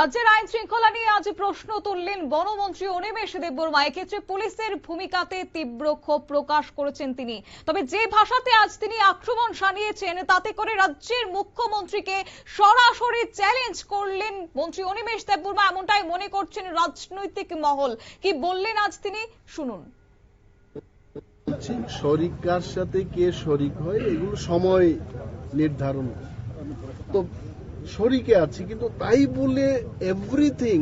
রাজ্যের আইন শৃঙ্খলা নিয়ে আজ প্রশ্ন তুললেন বনমন্ত্রী অনিমেষ দেববর্মা। এক্ষেত্রে পুলিশের ভূমিকাতে তীব্র ক্ষোভ প্রকাশ করেছেন তিনি। তবে যে ভাষাতে আজ তিনি আক্রমণ সানিয়েছেন তাতে করে রাজ্যের মুখ্যমন্ত্রীকে সরাসরি চ্যালেঞ্জ করলেন মন্ত্রী অনিমেষ দেববর্মা। এমনটাই মনে করছেন রাজনৈতিক মহল। কি বললেন আজ তিনি? শুনুন। বলছি শরিক কার সাথে কে শরিক হয়, এগুলো সময় নির্ধারণ। তো শরিকে আছি, কিন্তু তাই বলে এভরিথিং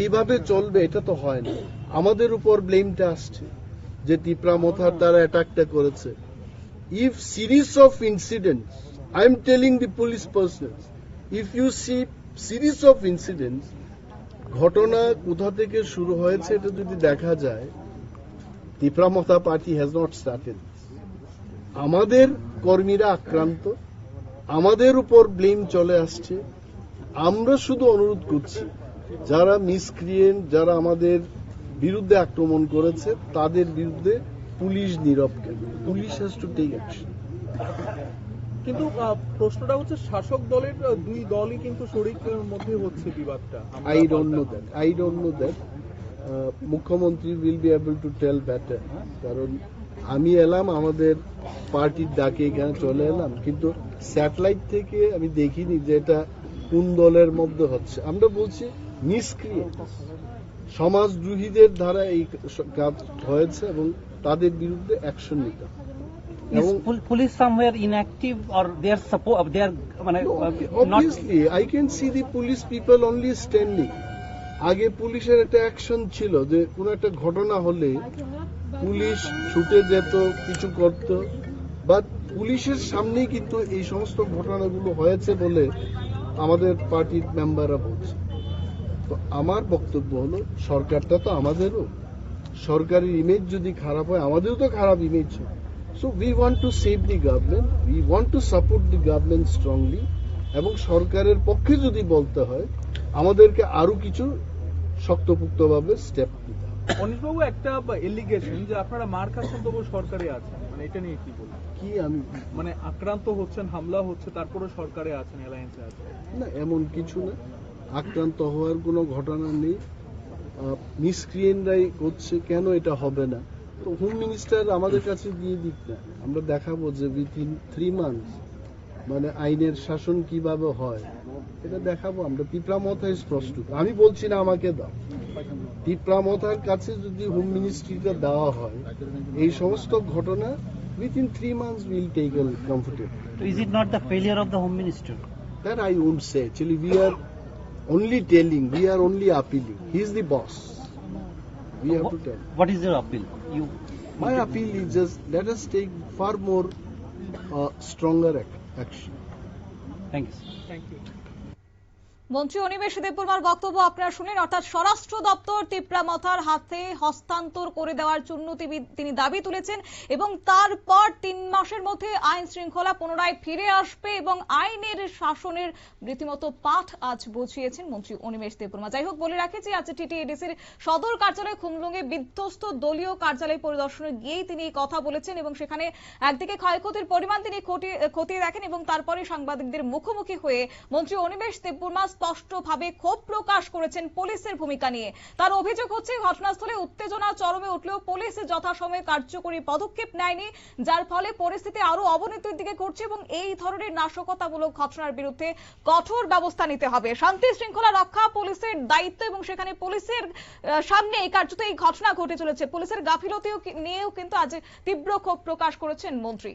এইভাবে চলবে, এটা তো হয় না। আমাদের উপর ব্লেমটা আসছে যে টিপরা মথার তারা অ্যাটাকটা করেছে। If series of incidents I am telling the police person if you see series of incidents ঘটনা কোথা থেকে শুরু হয়েছে এটা যদি দেখা যায় Tipra Motha party has not started আমাদের কর্মীরা আক্রান্ত আমাদের উপর ব্লেম চলে আসছে। আমরা শুধু অনুরোধ করছি যারা মিসক্রিয়েন্ট যারা আমাদের বিরুদ্ধে আক্রমণ করেছে তাদের বিরুদ্ধে পুলিশ নীরব কেন? Police has to take action কিন্তু প্রশ্নটা হচ্ছে শাসক দলের দুই দলই কিন্তু শরিকের মধ্যে হচ্ছে বিবাদটা। I don't know that I don't know that মুখ্যমন্ত্রী will be able to tell better কারণ আমি এলাম আমাদের পার্টির ডাকে এখানে চলে এলাম। কিন্তু স্যাটেলাইট থেকে আমি দেখিনি যে এটা কোন দলের মধ্যে হচ্ছে। আমরা বলছি নিষ্ক্রিয়। সমাজদ্রোহীদের দ্বারা এই কাজ হয়েছে এবং তাদের বিরুদ্ধে অ্যাকশন নিতে হবে। Is এবং pol- police somewhere inactive or they are support they are মানে, uh, obviously i can see the police people only standing. আগে পুলিশের একটা অ্যাকশন ছিল যে কোন একটা ঘটনা হলে পুলিশ ছুটে যেত, কিছু করত। বাট পুলিশের সামনেই কিন্তু এই সমস্ত ঘটনাগুলো হয়েছে বলে আমাদের পার্টির মেম্বাররা বলছে। তো আমার বক্তব্য হলো, সরকারটা তো আমাদেরও। সরকারের ইমেজ যদি খারাপ হয়, আমাদেরও তো খারাপ ইমেজ হয়। So we want to save the government we want to support the government strongly এবং সরকারের পক্ষে যদি বলতে হয়, আমাদেরকে আরও কিছু শক্তপুক্তভাবে স্টেপ নিতে হবে। অনিশবাবু একটা এলিগেশন যে আপনারা মার খাচ্ছেন তবু সরকারে আছেন। মানে এটা নিয়ে কি বলবেন? কি আমি মানে আক্রান্ত হচ্ছেন হামলা হচ্ছে তারপরে সরকারে আছেন অ্যালায়েন্সে আছেন। না এমন কিছু না। আক্রান্ত হওয়ার কোনো ঘটনা নেই। মিসক্রিয়েন্টরাই করছে কেন এটা হবে না? তো হোম মিনিস্টার আমাদের কাছে দিয়ে দিক না। আমরা দেখাবো যে উইথিন থ্রি মান্থস মানে আইনের শাসন কীভাবে হয় এটা দেখাবো আমরা পিপরামথায় স্পষ্ট আমি বলছি না আমাকে দাও পিপরামথার কাছে যদি হোম মিনিস্ট্রিটা দেওয়া হয় এই সমস্ত ঘটনা within three months will take comfortable is it not the failure of the home minister That I won't say. Actually, we are only telling, we are only appealing. He the boss. We have to tell. what is your appeal you My appeal is just let us take far more uh, stronger ac- action. Thank you. Thank you. মন্ত্রী অনিমেষ দেববর্মার বক্তব্য আপনারা শুনেন। অর্থাৎ স্বরাষ্ট্র দপ্তর তিপ্রামথার হাতে হস্তান্তর করে দেওয়ার জন্য তিনি- দাবি তুলেছেন এবং তারপর তিন মাসের মধ্যে আইন শৃঙ্খলা পুনরায় ফিরে আসবে এবং আইনের শাসনের রীতিমতো পাঠ আজ বুঝিয়েছেন মন্ত্রী অনিমেষ দেববর্মা। যাই হোক, বলে রাখি যে আজ টিটিএডিসির সদর কার্যালয় খুমলুঙ্গে বিধ্বস্ত দলীয় কার্যালয় পরিদর্শনে গিয়েই তিনি কথা বলেছেন এবং সেখানে একদিকে ক্ষয়ক্ষতির পরিমাণ তিনি খতিয়ে দেখেন এবং তারপরে সাংবাদিকদের মুখোমুখি হয়ে মন্ত্রী অনিমেষ দেববর্মা স্পষ্টভাবে ক্ষোভ প্রকাশ করেছেন পুলিশের ভূমিকা নিয়ে। তার অভিযোগ হচ্ছে, ঘটনাস্থলে উত্তেজনা চরমে উঠলেও পুলিশ যথাসময়ে কার্যকরী পদক্ষেপ নেয়নি, যার ফলে পরিস্থিতি আরও অবনতির দিকে ঘটছে এবং এই ধরনের নাশকতামূলক ঘটনার বিরুদ্ধে কঠোর ব্যবস্থা নিতে হবে। শান্তি শৃঙ্খলা রক্ষা পুলিশের দায়িত্ব এবং সেখানে পুলিশের সামনে এই কার্যত এই ঘটনা ঘটে চলেছে। পুলিশের গাফিলতিও নিয়েও কিন্তু আজ তীব্র ক্ষোভ প্রকাশ করেছেন মন্ত্রী।